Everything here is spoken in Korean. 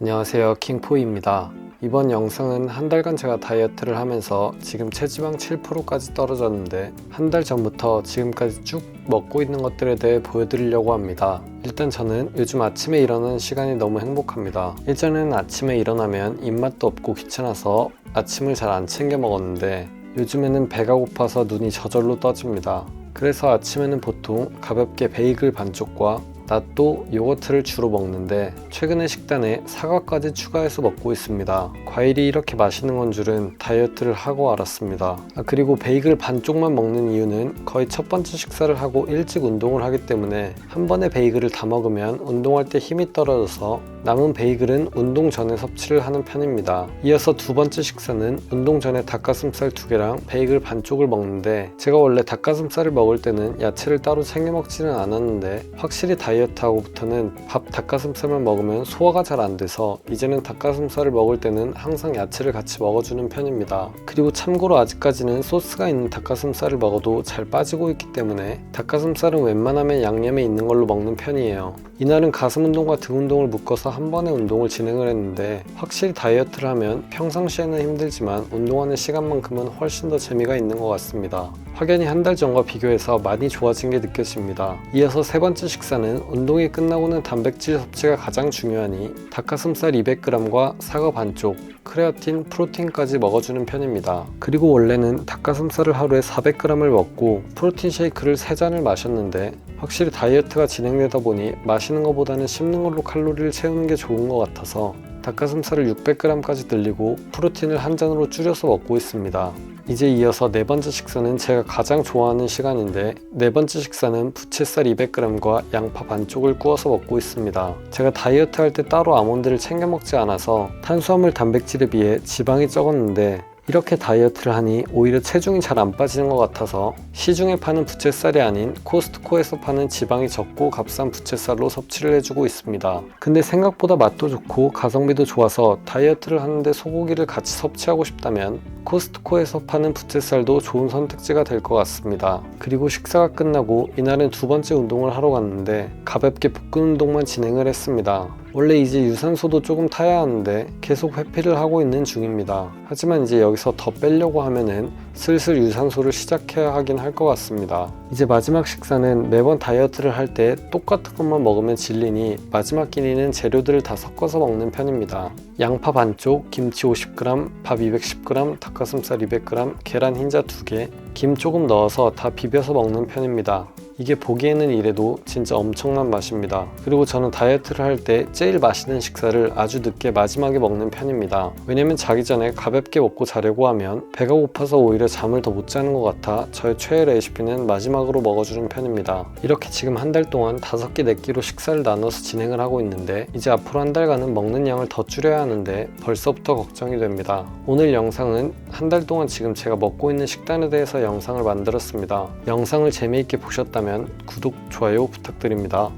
안녕하세요. 킹포입니다. 이번 영상은 한 달간 제가 다이어트를 하면서 지금 체지방 7%까지 떨어졌는데 한 달 전부터 지금까지 쭉 먹고 있는 것들에 대해 보여드리려고 합니다. 일단 저는 요즘 아침에 일어나는 시간이 너무 행복합니다. 예전에는 아침에 일어나면 입맛도 없고 귀찮아서 아침을 잘 안 챙겨 먹었는데 요즘에는 배가 고파서 눈이 저절로 떠집니다. 그래서 아침에는 보통 가볍게 베이글 반쪽과 낫또 요거트를 주로 먹는데 최근에 식단에 사과까지 추가해서 먹고 있습니다. 과일이 이렇게 맛있는 건 줄은 다이어트를 하고 알았습니다. 아, 그리고 베이글 반쪽만 먹는 이유는 거의 첫 번째 식사를 하고 일찍 운동을 하기 때문에 한 번에 베이글을 다 먹으면 운동할 때 힘이 떨어져서 남은 베이글은 운동 전에 섭취를 하는 편입니다. 이어서 두 번째 식사는 운동 전에 닭가슴살 두 개랑 베이글 반쪽을 먹는데 제가 원래 닭가슴살을 먹을 때는 야채를 따로 챙겨 먹지는 않았는데 확실히 다이어트 하고부터는 밥 닭가슴살만 먹으면 소화가 잘 안 돼서 이제는 닭가슴살을 먹을 때는 항상 야채를 같이 먹어주는 편입니다. 그리고 참고로 아직까지는 소스가 있는 닭가슴살을 먹어도 잘 빠지고 있기 때문에 닭가슴살은 웬만하면 양념에 있는 걸로 먹는 편이에요. 이날은 가슴 운동과 등 운동을 묶어서 한 번에 운동을 진행을 했는데 확실히 다이어트를 하면 평상시에는 힘들지만 운동하는 시간만큼은 훨씬 더 재미가 있는 것 같습니다. 확연히 한 달 전과 비교해서 많이 좋아진 게 느껴집니다. 이어서 세 번째 식사는 운동이 끝나고는 단백질 섭취가 가장 중요하니 닭가슴살 200g과 사과 반쪽, 크레아틴, 프로틴까지 먹어주는 편입니다. 그리고 원래는 닭가슴살을 하루에 400g을 먹고 프로틴 쉐이크를 3잔을 마셨는데 확실히 다이어트가 진행되다 보니 마시는 것보다는 씹는 걸로 칼로리를 채우는 게 좋은 것 같아서 닭가슴살을 600g까지 늘리고 프로틴을 한 잔으로 줄여서 먹고 있습니다. 이제 이어서 네 번째 식사는 제가 가장 좋아하는 시간인데 네 번째 식사는 부채살 200g과 양파 반쪽을 구워서 먹고 있습니다. 제가 다이어트 할 때 따로 아몬드를 챙겨 먹지 않아서 탄수화물 단백질에 비해 지방이 적었는데 이렇게 다이어트를 하니 오히려 체중이 잘 안 빠지는 것 같아서 시중에 파는 부채살이 아닌 코스트코에서 파는 지방이 적고 값싼 부채살로 섭취를 해주고 있습니다. 근데 생각보다 맛도 좋고 가성비도 좋아서 다이어트를 하는데 소고기를 같이 섭취하고 싶다면 코스트코에서 파는 부채살도 좋은 선택지가 될 것 같습니다. 그리고 식사가 끝나고 이날은 두 번째 운동을 하러 갔는데 가볍게 복근 운동만 진행을 했습니다. 원래 이제 유산소도 조금 타야 하는데 계속 회피를 하고 있는 중입니다. 하지만 이제 여기서 더 빼려고 하면은 슬슬 유산소를 시작해야 하긴 할 것 같습니다. 이제 마지막 식사는 매번 다이어트를 할 때 똑같은 것만 먹으면 질리니 마지막 끼니는 재료들을 다 섞어서 먹는 편입니다. 양파 반쪽, 김치 50g, 밥 210g, 닭가슴살 200g, 계란 흰자 2개, 김 조금 넣어서 다 비벼서 먹는 편입니다. 이게 보기에는 이래도 진짜 엄청난 맛입니다. 그리고 저는 다이어트를 할 때 제일 맛있는 식사를 아주 늦게 마지막에 먹는 편입니다. 왜냐면 자기 전에 가볍게 먹고 자려고 하면 배가 고파서 오히려 잠을 더 못 자는 것 같아 저의 최애 레시피는 마지막으로 먹어주는 편입니다. 이렇게 지금 한 달 동안 다섯 끼, 네 끼로 식사를 나눠서 진행을 하고 있는데 이제 앞으로 한 달간은 먹는 양을 더 줄여야 하는데 벌써부터 걱정이 됩니다. 오늘 영상은 한 달 동안 지금 제가 먹고 있는 식단에 대해서 영상을 만들었습니다. 영상을 재미있게 보셨 다면 구독, 좋아요 부탁드립니다.